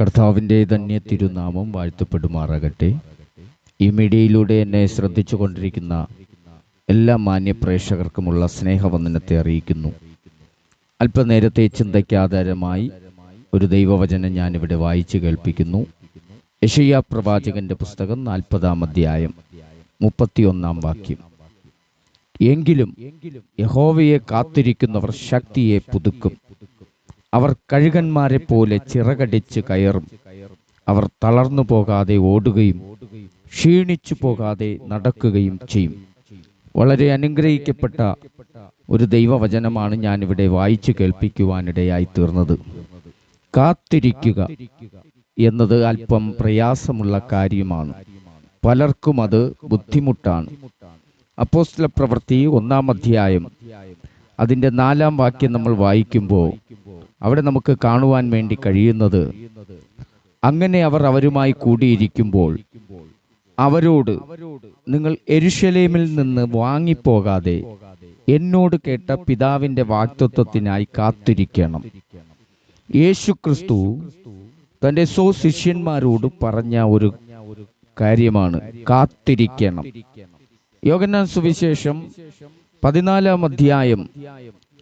കർത്താവിന്റെ ധന്യ തിരുനാമം വാഴ്ത്തപ്പെടുമാറാകട്ടെ. ഈ മീഡിയയിലൂടെ എന്നെ ശ്രദ്ധിച്ചു കൊണ്ടിരിക്കുന്ന എല്ലാ മാന്യപ്രേക്ഷകർക്കുമുള്ള സ്നേഹവന്ദനത്തെ അറിയിക്കുന്നു. അല്പനേരത്തെ ചിന്തയ്ക്ക് ആധാരമായി ഒരു ദൈവവചനം ഞാനിവിടെ വായിച്ചു കേൾപ്പിക്കുന്നു. യഷയ്യ പ്രവാചകന്റെ പുസ്തകം നാൽപ്പതാം അധ്യായം മുപ്പത്തിയൊന്നാം വാക്യം. എങ്കിലും യഹോവയെ കാത്തിരിക്കുന്നവർ ശക്തിയെ പുതുക്കും. അവർ കഴുകന്മാരെ പോലെ ചിറകടിച്ച് കയറും. അവർ തളർന്നു പോകാതെ ഓടുകയും ക്ഷീണിച്ചു പോകാതെ നടക്കുകയും ചെയ്യും. വളരെ അനുഗ്രഹിക്കപ്പെട്ട ഒരു ദൈവവചനമാണ് ഞാനിവിടെ വായിച്ചു കേൾപ്പിക്കുവാനിടയായി തീർന്നത്. കാത്തിരിക്കുക എന്നത് അല്പം പ്രയാസമുള്ള കാര്യമാണ്. പലർക്കും അത് ബുദ്ധിമുട്ടാണ്. അപ്പോസ്റ്റല പ്രവൃത്തി ഒന്നാം അധ്യായം അതിന്റെ നാലാം വാക്യം നമ്മൾ വായിക്കുമ്പോൾ അവിടെ നമുക്ക് കാണുവാൻ വേണ്ടി കഴിയുന്നത് അങ്ങനെ അവർ അവരുമായി കൂടിയിരിക്കുമ്പോൾ അവരോട് നിങ്ങൾ എരുഷലേമിൽ നിന്ന് വാങ്ങിപ്പോകാതെ എന്നോട് കേട്ട പിതാവിന്റെ വാക്തത്വത്തിനായി കാത്തിരിക്കണം. യേശു ക്രിസ്തു തന്റെ സോ ശിഷ്യന്മാരോട് പറഞ്ഞ ഒരു കാര്യമാണ് കാത്തിരിക്കണം. യോഗനാൻ സുവിശേഷം പതിനാലാം അധ്യായം.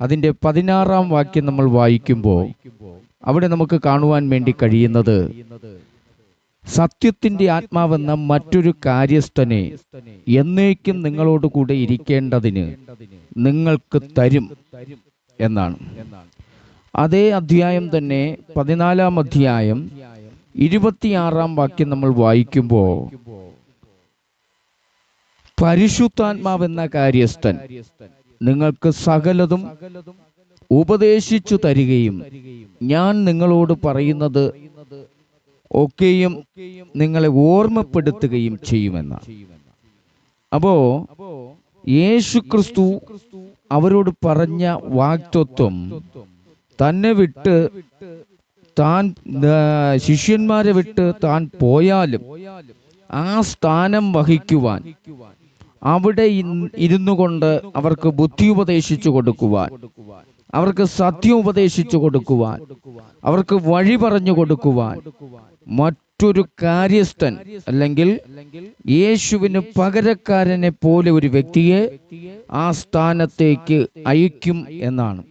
അതിന്റെ പതിനാറാം വാക്യം നമ്മൾ വായിക്കുമ്പോൾ അവിടെ നമുക്ക് കാണുവാൻ വേണ്ടി കഴിയുന്നത് സത്യത്തിന്റെ ആത്മാവെന്ന മറ്റൊരു കാര്യസ്ഥനെ എന്നേക്കും നിങ്ങളോട് കൂടെ ഇരിക്കേണ്ടതിന് നിങ്ങൾക്ക് തരും എന്നാണ്. അതേ അധ്യായം തന്നെ പതിനാലാം അധ്യായം ഇരുപത്തിയാറാം വാക്യം നമ്മൾ വായിക്കുമ്പോൾ പരിശുദ്ധാത്മാവെന്ന കാര്യസ്ഥൻ നിങ്ങൾക്ക് സകലതും ഉപദേശിച്ചു തരികയും ഞാൻ നിങ്ങളോട് പറയുന്നത് ഒക്കെയും നിങ്ങളെ ഓർമ്മപ്പെടുത്തുകയും ചെയ്യുമെന്ന. അപ്പോ യേശു ക്രിസ്തു അവരോട് പറഞ്ഞ വാക്തത്വം തന്നെ വിട്ട് താൻ ശിഷ്യന്മാരെ വിട്ട് താൻ പോയാലും ആ സ്ഥാനം വഹിക്കുവാൻ അവിടെ ഇരുന്നു കൊണ്ട് അവർക്ക് ബുദ്ധി ഉപദേശിച്ചു കൊടുക്കുവാൻ. അവർക്ക് സത്യം ഉപദേശിച്ചു കൊടുക്കുവാൻ. അവർക്ക് വഴി പറഞ്ഞു കൊടുക്കുവാൻ. മറ്റൊരു കാര്യസ്ഥൻ അല്ലെങ്കിൽ യേശുവിന് പകരക്കാരനെ പോലെ ഒരു വ്യക്തിയെ ആ സ്ഥാനത്തേക്ക് അയക്കും എന്നാണ്.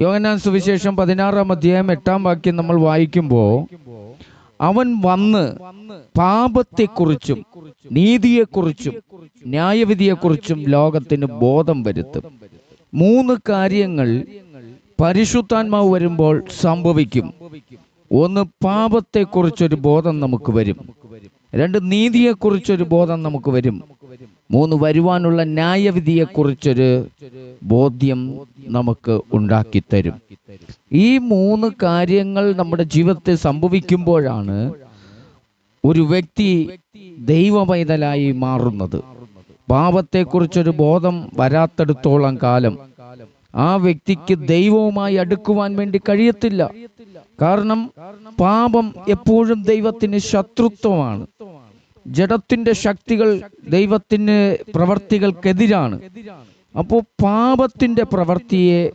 യോഗനാൻ സുവിശേഷം പതിനാറാം അധ്യായം എട്ടാം വാക്യം നമ്മൾ വായിക്കുമ്പോൾ അവൻ വന്ന് പാപത്തെക്കുറിച്ചും നീതിയെക്കുറിച്ചും ന്യായവിധിയെക്കുറിച്ചും ലോകത്തിന് ബോധം വരുത്തും. മൂന്ന് കാര്യങ്ങൾ പരിശുദ്ധാത്മാവ് വരുമ്പോൾ സംഭവിക്കും. ഒന്ന് പാപത്തെക്കുറിച്ചൊരു ബോധം നമുക്ക് വരും. രണ്ട് നീതിയെക്കുറിച്ചൊരു ബോധം നമുക്ക് വരും. മൂന്ന് വരുവാനുള്ള ന്യായവിധിയെക്കുറിച്ചൊരു ബോധ്യം നമുക്ക് ഉണ്ടാക്കിത്തരും. ഈ മൂന്ന് കാര്യങ്ങൾ നമ്മുടെ ജീവിതത്തിൽ സംഭവിക്കുമ്പോഴാണ് ഒരു വ്യക്തി ദൈവമൈതലായി മാറുന്നത്. പാപത്തെക്കുറിച്ചൊരു ബോധം വരാത്തടത്തോളം കാലം ആ വ്യക്തിക്ക് ദൈവവുമായി അടുക്കുവാൻ വേണ്ടി കഴിയത്തില്ല. കാരണം പാപം എപ്പോഴും ദൈവത്തിന് ശത്രുത്വമാണ്. ജഡത്തിന്റെ ശക്തികൾ ദൈവത്തിന് പ്രവർത്തികൾക്കെതിരാണ്. അപ്പോൾ പാപത്തിന്റെ പ്രവൃത്തിയെ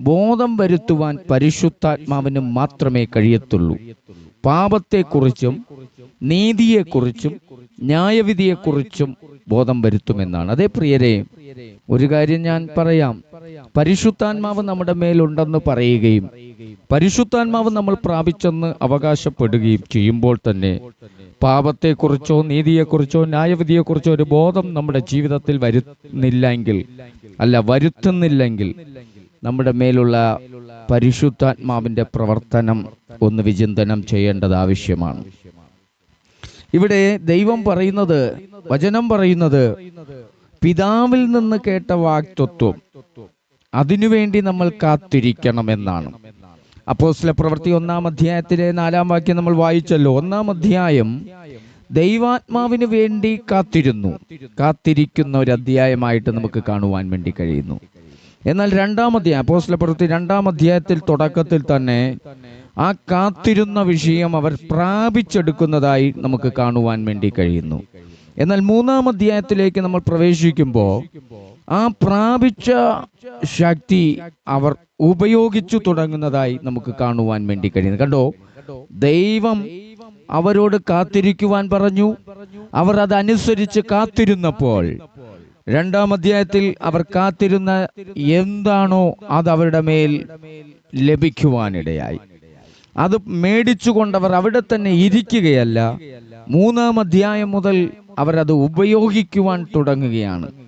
ബോധം വരുത്തുവാൻ പരിശുദ്ധാത്മാവിന് മാത്രമേ കഴിയത്തുള്ളൂ. പാപത്തെക്കുറിച്ചും നീതിയെക്കുറിച്ചും ന്യായവിധിയെക്കുറിച്ചും ബോധം വരുത്തുമെന്നാണ്. അതേ പ്രിയരെ ഒരു കാര്യം ഞാൻ പറയാം. പരിശുദ്ധാത്മാവ് നമ്മുടെ മേലുണ്ടെന്ന് പറയുകയും പരിശുദ്ധാത്മാവ് നമ്മൾ പ്രാപിച്ചെന്ന് അവകാശപ്പെടുകയും ചെയ്യുമ്പോൾ തന്നെ പാപത്തെക്കുറിച്ചോ നീതിയെക്കുറിച്ചോ ന്യായവിധിയെക്കുറിച്ചോ ഒരു ബോധം നമ്മുടെ ജീവിതത്തിൽ വരുന്നില്ലെങ്കിൽ അല്ല വരുത്തുന്നില്ലെങ്കിൽ നമ്മുടെ മേലുള്ള പരിശുദ്ധാത്മാവിന്റെ പ്രവർത്തനം ഒന്ന് വിചിന്തനം ചെയ്യേണ്ടത് ആവശ്യമാണ്. ഇവിടെ ദൈവം പറയുന്നത് വചനം പറയുന്നത് പിതാവിൽ നിന്ന് കേട്ട വാക്തത്വം അതിനുവേണ്ടി നമ്മൾ കാത്തിരിക്കണം കാത്തിരിക്കണമെന്നാണ്. അപ്പോസ്തല പ്രവൃത്തി ഒന്നാം അധ്യായത്തിലെ നാലാം വാക്യം നമ്മൾ വായിച്ചല്ലോ. ഒന്നാം അധ്യായം ദൈവാത്മാവിന് വേണ്ടി കാത്തിരുന്നു. കാത്തിരിക്കുന്ന ഒരു അധ്യായമായിട്ട് നമുക്ക് കാണുവാൻ വേണ്ടി കഴിയുന്നു. എന്നാൽ രണ്ടാം അധ്യായം അപ്പോസ്തല പ്രവൃത്തി രണ്ടാം അധ്യായത്തിൽ തുടക്കത്തിൽ തന്നെ ആ കാത്തിരുന്ന വിഷയം അവർ പ്രാപിച്ചെടുക്കുന്നതായി നമുക്ക് കാണുവാൻ വേണ്ടി കഴിയുന്നു. എന്നാൽ മൂന്നാം അധ്യായത്തിലേക്ക് നമ്മൾ പ്രവേശിക്കുമ്പോൾ ആ പ്രാപിച്ച ശക്തി അവർ ഉപയോഗിച്ചു തുടങ്ങുന്നതായി നമുക്ക് കാണുവാൻ വേണ്ടി കഴിയുന്നു. കണ്ടോ? ദൈവം അവരോട് കാത്തിരിക്കുവാൻ പറഞ്ഞു. അവർ അതനുസരിച്ച് കാത്തിരുന്നപ്പോൾ രണ്ടാം അധ്യായത്തിൽ അവർ കാത്തിരുന്ന എന്താണോ അത് അവരുടെ മേൽ ലഭിക്കുവാനിടയായി. അത് മേടിച്ചുകൊണ്ടവർ അവിടെ തന്നെ ഇരിക്കുകയല്ല. മൂന്നാം അധ്യായം മുതൽ അവരത് ഉപയോഗിക്കുവാൻ തുടങ്ങുകയാണ്.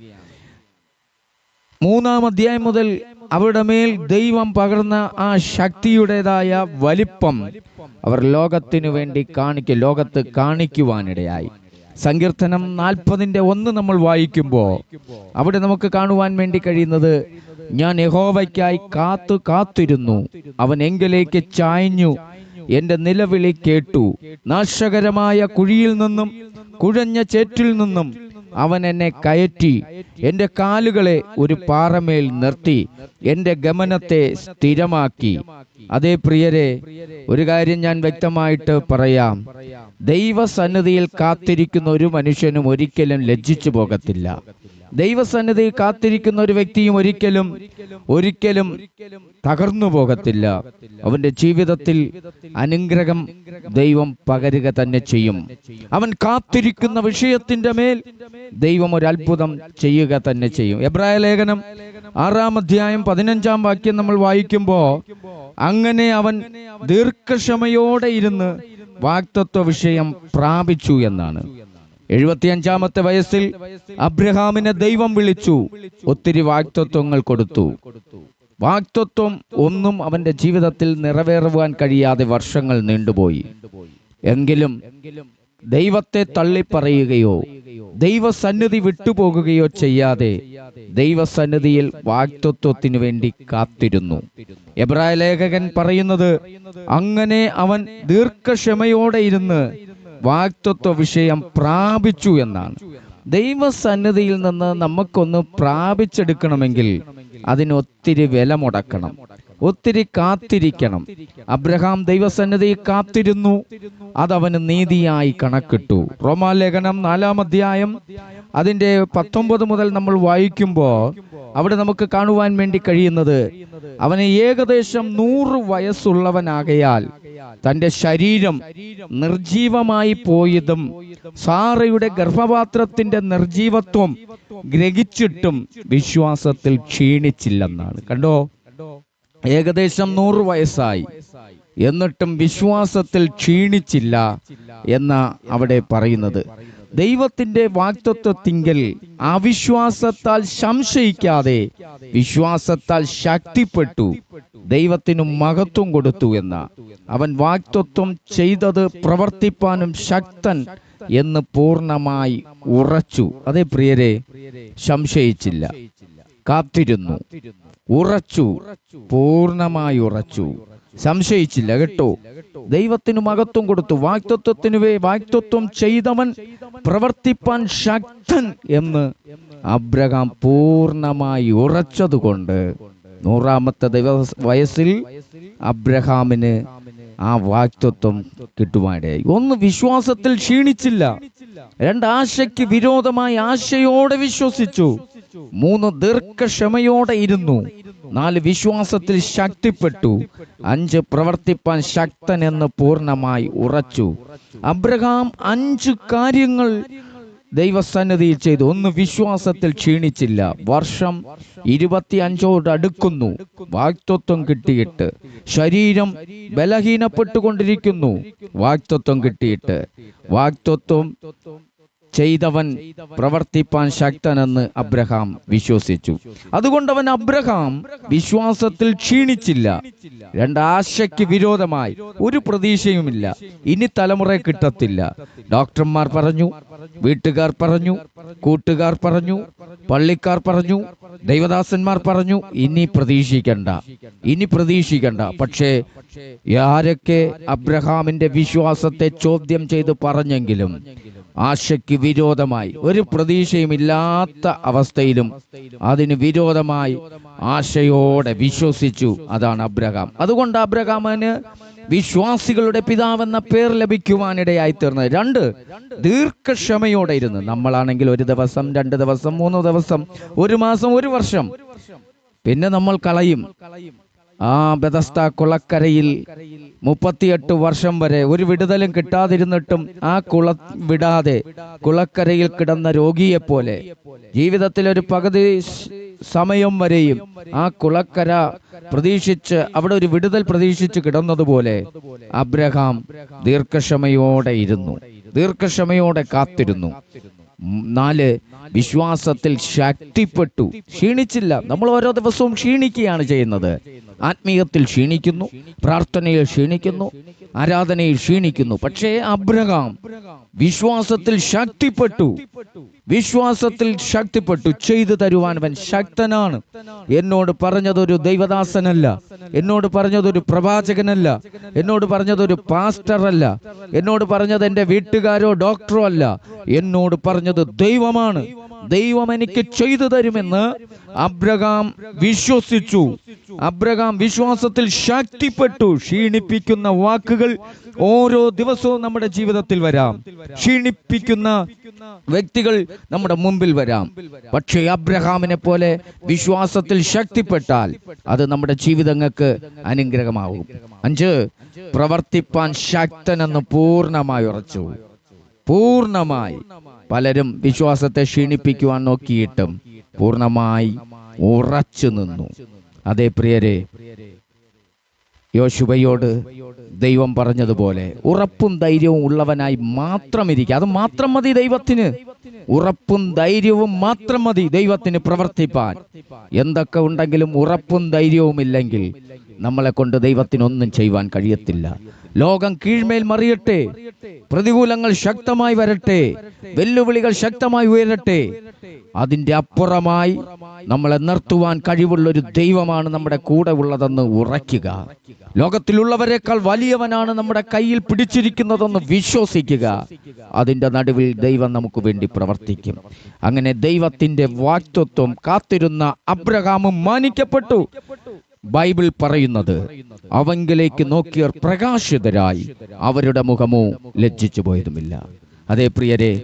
മൂന്നാം അധ്യായം മുതൽ അവരുടെ മേൽ ദൈവം പകർന്ന ആ ശക്തിയുടേതായ വലിപ്പം അവർ ലോകത്തിനു വേണ്ടി കാണിക്ക ലോകത്ത് കാണിക്കുവാനിടയായി. സങ്കീർത്തനം നാൽപ്പതിന്റെ ഒന്ന് നമ്മൾ വായിക്കുമ്പോൾ അവിടെ നമുക്ക് കാണുവാൻ വേണ്ടി കഴിയുന്നത് ഞാൻ യഹോവയ്ക്കായി കാത്തു കാത്തിരുന്നു. അവൻ എങ്കിലേക്ക് ചായഞ്ഞു എന്റെ നിലവിളി കേട്ടു. നാശകരമായ കുഴിയിൽ നിന്നും കുഴഞ്ഞ ചേറ്റിൽ നിന്നും അവൻ എന്നെ കയറ്റി. എന്റെ കാലുകളെ ഒരു പാറമേൽ നിർത്തി. എന്റെ ഗമനത്തെ സ്ഥിരമാക്കി. അതേ പ്രിയരെ ഒരു കാര്യം ഞാൻ വ്യക്തമായിട്ട് പറയാം. ദൈവസന്നിധിയിൽ കാത്തിരിക്കുന്ന ഒരു മനുഷ്യനും ഒരിക്കലും ലജ്ജിച്ചു പോകത്തില്ല. ദൈവസന്നിധിയിൽ കാത്തിരിക്കുന്ന ഒരു വ്യക്തിയും ഒരിക്കലും ഒരിക്കലും തകർന്നു പോകത്തില്ല. അവന്റെ ജീവിതത്തിൽ അനുഗ്രഹം ദൈവം പകരുക തന്നെ ചെയ്യും. അവൻ കാത്തിരിക്കുന്ന വിഷയത്തിന്റെ മേൽ ദൈവം ഒരു അത്ഭുതം ചെയ്യുക തന്നെ ചെയ്യും. എബ്രായ ലേഖനം ആറാം അധ്യായം പതിനഞ്ചാം വാക്യം നമ്മൾ വായിക്കുമ്പോ അങ്ങനെ അവൻ ദീർഘക്ഷമയോടെ ഇരുന്ന് വാക്തത്വ വിഷയം പ്രാപിച്ചു എന്നാണ്. എഴുപത്തിയഞ്ചാമത്തെ വയസ്സിൽ അബ്രഹാമിനെ ദൈവം വിളിച്ചു. ഒത്തിരി വാക്തത്വങ്ങൾ കൊടുത്തു. വാക്തത്വം ഒന്നും അവന്റെ ജീവിതത്തിൽ നിറവേറുവാൻ കഴിയാതെ വർഷങ്ങൾ നീണ്ടുപോയി. എങ്കിലും ദൈവത്തെ തള്ളിപ്പറയുകയോ ദൈവസന്നിധി വിട്ടുപോകുകയോ ചെയ്യാതെ ദൈവസന്നിധിയിൽ വാക്തത്വത്തിനു വേണ്ടി കാത്തിരുന്നു. എബ്രായ ലേഖകൻ പറയുന്നത് അങ്ങനെ അവൻ ദീർഘക്ഷമയോടെ ഇരുന്ന് വാക്തത്വ വിഷയം പ്രാപിച്ചു എന്നാണ്. ദൈവസന്നിധിയിൽ നിന്ന് നമുക്കൊന്ന് പ്രാപിച്ചെടുക്കണമെങ്കിൽ അതിനൊത്തിരി വില മുടക്കണം. ഒത്തിരി കാത്തിരിക്കണം. അബ്രഹാം ദൈവസന്നിധി കാത്തിരുന്നു. അതവന് നീതിയായി കണക്കിട്ടു. റോമാലേഖനം നാലാം അധ്യായം അതിന്റെ പത്തൊമ്പത് മുതൽ നമ്മൾ വായിക്കുമ്പോൾ അവിടെ നമുക്ക് കാണുവാൻ വേണ്ടി കഴിയുന്നത് അവന് ഏകദേശം നൂറ് വയസ്സുള്ളവനാകയാൽ തന്റെ ശരീരം നിർജീവമായി പോയതും സാറയുടെ ഗർഭപാത്രത്തിന്റെ നിർജീവത്വം ഗ്രഹിച്ചിട്ടും വിശ്വാസത്തിൽ ക്ഷീണിച്ചില്ലെന്നാണ്. കണ്ടോ? ഏകദേശം നൂറ് വയസ്സായി. എന്നിട്ടും വിശ്വാസത്തിൽ ക്ഷീണിച്ചില്ല എന്ന അവിടെ പറയുന്നത്. ദൈവത്തിന്റെ വാക്തത്വത്തിങ്കൽ അവിശ്വാസത്താൽ സംശയിക്കാതെ വിശ്വാസത്താൽ ശക്തിപ്പെട്ടു ദൈവത്തിനു മഹത്വം കൊടുത്തു എന്ന അവൻ വാക്തത്വം ചെയ്തത് പ്രവർത്തിപ്പാനും ശക്തൻ എന്ന് പൂർണമായി ഉറച്ചു. അതേ പ്രിയരെ സംശയിച്ചില്ല. കാത്തിരുന്നു. ഉറച്ചു. പൂർണമായി ഉറച്ചു. സംശയിച്ചില്ല കേട്ടോ. ദൈവത്തിനു മകത്വം കൊടുത്തു. വാക്തത്വത്തിനു വാക്തത്വം ചെയ്തവൻ പ്രവർത്തിപ്പാൻ ശക്തൻ എന്ന് അബ്രഹാം പൂർണമായി ഉറച്ചതുകൊണ്ട് നൂറാമത്തെ ദൈവ വയസ്സിൽ അബ്രഹാമിന് ആ വാക്തത്വം കിട്ടുവാനിടയായി ഒന്ന് വിശ്വാസത്തിൽ ക്ഷീണിച്ചില്ല. രണ്ട് ആശയ്ക്ക് വിരോധമായി ആശയോടെ വിശ്വസിച്ചു. മൂന്ന് ദീർഘക്ഷമയോടെ ഇരുന്നു. നാല് വിശ്വാസത്തിൽ ശക്തിപ്പെട്ടു. അഞ്ച് പ്രവർത്തിപ്പാൻ ശക്തൻ എന്ന് പൂർണമായി ഉറച്ചു. അബ്രഹാം അഞ്ച് കാര്യങ്ങൾ ദൈവസന്നിധിയിൽ ചെയ്തു. ഒന്ന് വിശ്വാസത്തിൽ ക്ഷീണിച്ചില്ല. വർഷം ഇരുപത്തി അഞ്ചോട് അടുക്കുന്നു. വാക്തത്വം കിട്ടിയിട്ട്. ശരീരം ബലഹീനപ്പെട്ടുകൊണ്ടിരിക്കുന്നു. വാക്തത്വം കിട്ടിയിട്ട്. വാക്തത്വം ചെയ്തവൻ പ്രവർത്തിപ്പാൻ ശക്തനെന്ന് അബ്രഹാം വിശ്വസിച്ചു. അതുകൊണ്ട് അവൻ അബ്രഹാം വിശ്വാസത്തിൽ ക്ഷീണിച്ചില്ല. രണ്ടാശയ്ക്ക് വിരോധമായി. ഒരു പ്രതീക്ഷയുമില്ല. ഇനി തലമുറ കിട്ടത്തില്ല. ഡോക്ടർമാർ പറഞ്ഞു വീട്ടുകാർ പറഞ്ഞു കൂട്ടുകാർ പറഞ്ഞു പള്ളിക്കാർ പറഞ്ഞു ദൈവദാസന്മാർ പറഞ്ഞു ഇനി പ്രതീക്ഷിക്കണ്ട. ഇനി പ്രതീക്ഷിക്കണ്ട. പക്ഷേ ആരൊക്കെ അബ്രഹാമിന്റെ വിശ്വാസത്തെ ചോദ്യം ചെയ്ത് പറഞ്ഞെങ്കിലും ആശയ്ക്ക് വിരോധമായി. ഒരു പ്രതീക്ഷയും ഇല്ലാത്ത അവസ്ഥയിലും അതിന് വിരോധമായി ആശയോടെ വിശ്വസിച്ചു. അതാണ് അബ്രഹാം. അതുകൊണ്ട് അബ്രഹാമന് വിശ്വാസികളുടെ പിതാവെന്ന പേർ ലഭിക്കുവാനിടയായി തീർന്നത്. രണ്ട് ദീർഘക്ഷമയോടെ ഇരുന്ന്. നമ്മളാണെങ്കിൽ ഒരു ദിവസം രണ്ട് ദിവസം മൂന്ന് ദിവസം ഒരു മാസം ഒരു വർഷം. പിന്നെ നമ്മൾ കളയും. ആ ബെതസ്ത കുളക്കരയിൽ മുപ്പത്തിയെട്ട് വർഷം വരെ ഒരു വിടുതലും കിട്ടാതിരുന്നിട്ടും ആ കുള വിടാതെ കുളക്കരയിൽ കിടന്ന രോഗിയെ പോലെ ജീവിതത്തിൽ ഒരു പകുതി സമയം വരെയും ആ കുളക്കര പ്രതീക്ഷിച്ച് അവിടെ ഒരു വിടുതൽ പ്രതീക്ഷിച്ച് കിടന്നതുപോലെ അബ്രഹാം ദീർഘക്ഷമയോടെ ഇരുന്നു. ദീർഘക്ഷമയോടെ കാത്തിരുന്നു. നാല് വിശ്വാസത്തിൽ ശക്തിപ്പെട്ടു. ക്ഷീണിച്ചില്ല. നമ്മൾ ഓരോ ദിവസവും ക്ഷീണിക്കുകയാണ് ചെയ്യുന്നത്. ആത്മീയത്തിൽ ക്ഷീണിക്കുന്നു പ്രാർത്ഥനയിൽ ക്ഷീണിക്കുന്നു ആരാധനയിൽ ക്ഷീണിക്കുന്നു. പക്ഷേ അബ്രഹാം വിശ്വാസത്തിൽ ശക്തിപ്പെട്ടു. വിശ്വാസത്തിൽ ശക്തിപ്പെട്ടു. ചെയ്തു തരുവാൻ അവൻ ശക്തനാണ്. എന്നോട് പറഞ്ഞതൊരു ദൈവദാസനല്ല. എന്നോട് പറഞ്ഞതൊരു പ്രവാചകനല്ല. എന്നോട് പറഞ്ഞതൊരു പാസ്റ്റർ അല്ല എന്നോട് പറഞ്ഞത് എന്റെ വീട്ടുകാരോ ഡോക്ടറോ അല്ല. എന്നോട് പറഞ്ഞത് ദൈവമാണ്. ദൈവം എനിക്ക് ചെയ്തു തരുമെന്ന് അബ്രഹാം വിശ്വസിച്ചു. അബ്രഹാം വിശ്വാസത്തിൽ ശക്തിപ്പെട്ടു. ക്ഷീണിപ്പിക്കുന്ന വാക്കുകൾ ഓരോ ദിവസവും നമ്മുടെ ജീവിതത്തിൽ വരാം. ക്ഷീണിപ്പിക്കുന്ന വ്യക്തികൾ നമ്മുടെ മുമ്പിൽ വരാം. പക്ഷേ അബ്രഹാമിനെ പോലെ വിശ്വാസത്തിൽ ശക്തിപ്പെട്ടാൽ അത് നമ്മുടെ ജീവിതങ്ങൾക്ക് അനുഗ്രഹമാകും. അഞ്ച് പ്രവർത്തിപ്പാൻ ശക്തനെന്ന് പൂർണമായി ഉറച്ചു. പൂർണമായി പലരും വിശ്വാസത്തെ ക്ഷീണിപ്പിക്കുവാൻ നോക്കിയിട്ടും പൂർണമായി ഉറച്ചു നിന്നു. അതേ പ്രിയരെ യോശുവയോട് ദൈവം പറഞ്ഞതുപോലെ ഉറപ്പും ധൈര്യവും ഉള്ളവനായി മാത്രം ഇരിക്കുക അത് മാത്രം മതി ദൈവത്തിന്. ഉറപ്പും ധൈര്യവും മാത്രം മതി ദൈവത്തിന് പ്രവർത്തിപ്പാൻ. എന്തൊക്കെ ഉണ്ടെങ്കിലും ഉറപ്പും ധൈര്യവും ഇല്ലെങ്കിൽ നമ്മളെ കൊണ്ട് ദൈവത്തിനൊന്നും ചെയ്യുവാൻ കഴിയത്തില്ല. ലോകം കീഴ്മേൽ മറിയട്ടെ. പ്രതികൂലങ്ങൾ ശക്തമായി വരട്ടെ. വെല്ലുവിളികൾ ശക്തമായി ഉയരട്ടെ. അതിന്റെ അപ്പുറമായി നമ്മളെ നിർത്തുവാൻ കഴിവുള്ള ഒരു ദൈവമാണ് നമ്മുടെ കൂടെ ഉള്ളതെന്ന് ഉറയ്ക്കുക. ലോകത്തിലുള്ളവരെക്കാൾ വലിയവനാണ് നമ്മുടെ കയ്യിൽ പിടിച്ചിരിക്കുന്നതെന്ന് വിശ്വസിക്കുക. അതിന്റെ നടുവിൽ ദൈവം നമുക്ക് വേണ്ടി പ്രവർത്തിക്കും. അങ്ങനെ ദൈവത്തിന്റെ വാക്തത്വം കാത്തിരുന്ന അബ്രഹാമും മാനിക്കപ്പെട്ടു. ബൈബിൾ പറയുന്നത് അവങ്കിലേക്ക് നോക്കിയർ പ്രകാശിതരായി അവരുടെ മുഖമോ ലജ്ജിച്ചു പോയതുമില്ല. അതേ പ്രിയരെ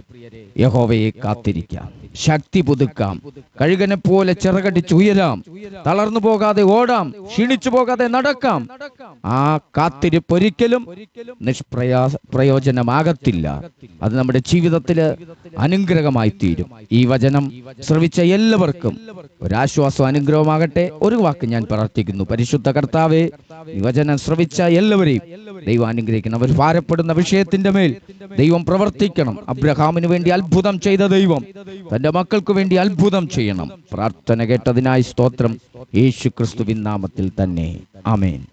യഹോവയെ കാത്തിരിക്കാം. ശക്തി പുതുക്കാം. കഴുകനെ പോലെ ചിറകടിച്ച് ഉയരാം. തളർന്നു പോകാതെ ഓടാം. ക്ഷീണിച്ചു പോകാതെ നടക്കാം. ആ കാത്തിരിപ്പ് ഒരിക്കലും നിഷ്പ്രയാ പ്രയോജനമാകത്തില്ല. അത് നമ്മുടെ ജീവിതത്തിൽ അനുഗ്രഹമായി തീരും ഈ വചനം ശ്രവിച്ച എല്ലാവർക്കും ഒരാശ്വാസം അനുഗ്രഹമാകട്ടെ. ഒരു വാക്ക് ഞാൻ പ്രാർത്ഥിക്കുന്നു. പരിശുദ്ധ കർത്താവെ ഈ വചനം ശ്രവിച്ച എല്ലാവരെയും ദൈവം അനുഗ്രഹിക്കണം. അവർ ഭാരപ്പെടുന്ന വിഷയത്തിന്റെ മേൽ ദൈവം പ്രവർത്തിക്കണം. അബ്രഹാമിന് വേണ്ടി അത്ഭുതം ചെയ്ത ദൈവം തന്റെ മക്കൾക്ക് വേണ്ടി അത്ഭുതം ചെയ്യണം. പ്രാർത്ഥന കേട്ടതിനായി സ്തോത്രം. യേശു ക്രിസ്തുവിൻ നാമത്തിൽ തന്നെ. ആമേൻ.